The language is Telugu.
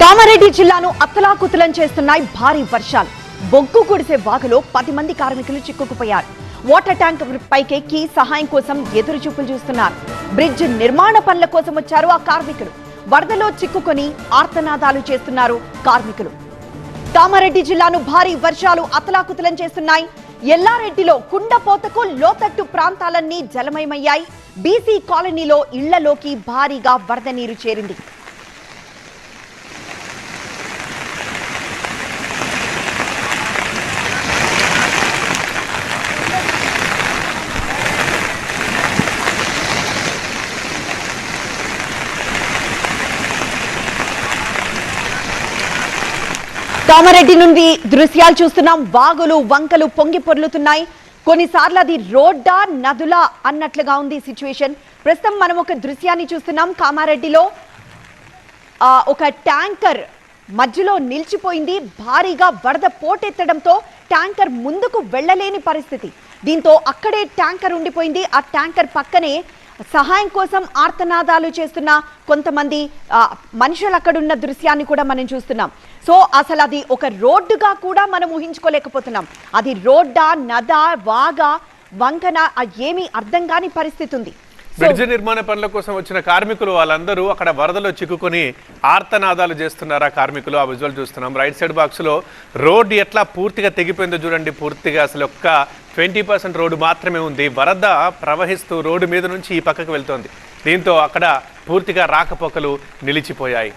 కామారెడ్డి జిల్లాను అత్తలాకుతలం చేస్తున్నాయి భారీ వర్షాలు. బొగ్గు కుడిసే వాగులో పది మంది కార్మికులు చిక్కుకుపోయారు. వాటర్ ట్యాంక్ పైకెక్కి సహాయం కోసం ఎదురు చూపులు చూస్తున్నారు. బ్రిడ్జ్ నిర్మాణ పనుల కోసం వచ్చారు ఆ కార్మికులు. వరదలో చిక్కుకొని ఆర్తనాదాలు చేస్తున్నారు కార్మికులు. కామారెడ్డి జిల్లాను భారీ వర్షాలు అతలాకుతలం చేస్తున్నాయి. ఎల్లారెడ్డిలో కుండపోతకు లోతట్టు ప్రాంతాలన్నీ జలమయమయ్యాయి. బీసీ కాలనీలో ఇళ్ళలోకి భారీగా వరద నీరు చేరింది. కామారెడ్డి నుండి దృశ్యాలు చూస్తున్నాం. వాగులు వంకలు పొంగి పొర్లుతున్నాయి. కొన్నిసార్లు అది రోడ్డా నదులా అన్నట్లుగా ఉంది సిచ్యువేషన్. ప్రస్తుతం మనం ఒక దృశ్యాన్ని చూస్తున్నాం కామారెడ్డిలో. ఒక ట్యాంకర్ మధ్యలో నిలిచిపోయింది. భారీగా వరద పోటెత్తడంతో ట్యాంకర్ ముందుకు వెళ్ళలేని పరిస్థితి. దీంతో అక్కడే ట్యాంకర్ ఉండిపోయింది. ఆ ట్యాంకర్ పక్కనే సహాయం కోసం ఆర్తనాదాలు చేస్తున్న కొంతమంది మనుషులు అక్కడున్న దృశ్యాన్ని కూడా మనం చూస్తున్నాం. సో అసలు అది ఒక రోడ్డుగా కూడా మనం ఊహించుకోలేకపోతున్నాం. అది రోడ్డా నదా వాగా వంకన ఏమీ అర్థం కాని పరిస్థితి ఉంది. సో బ్రిడ్జ్ నిర్మాణ పనుల కోసం వచ్చిన కార్మికులు వాళ్ళందరూ అక్కడ వరదలో చిక్కుకొని ఆర్తనాదాలు చేస్తున్నారు ఆ కార్మికులు? ఆ విజువల్ చూస్తున్నాం. రైట్ సైడ్ బాక్స్లో రోడ్డు ఎట్లా పూర్తిగా తెగిపోయిందో చూడండి. పూర్తిగా అసలు ఒక్క ట్వంటీ పర్సెంట్ రోడ్డు మాత్రమే ఉంది. వరద ప్రవహిస్తూ రోడ్డు మీద నుంచి ఈ పక్కకు వెళ్తోంది. దీంతో అక్కడ పూర్తిగా రాకపోకలు నిలిచిపోయాయి.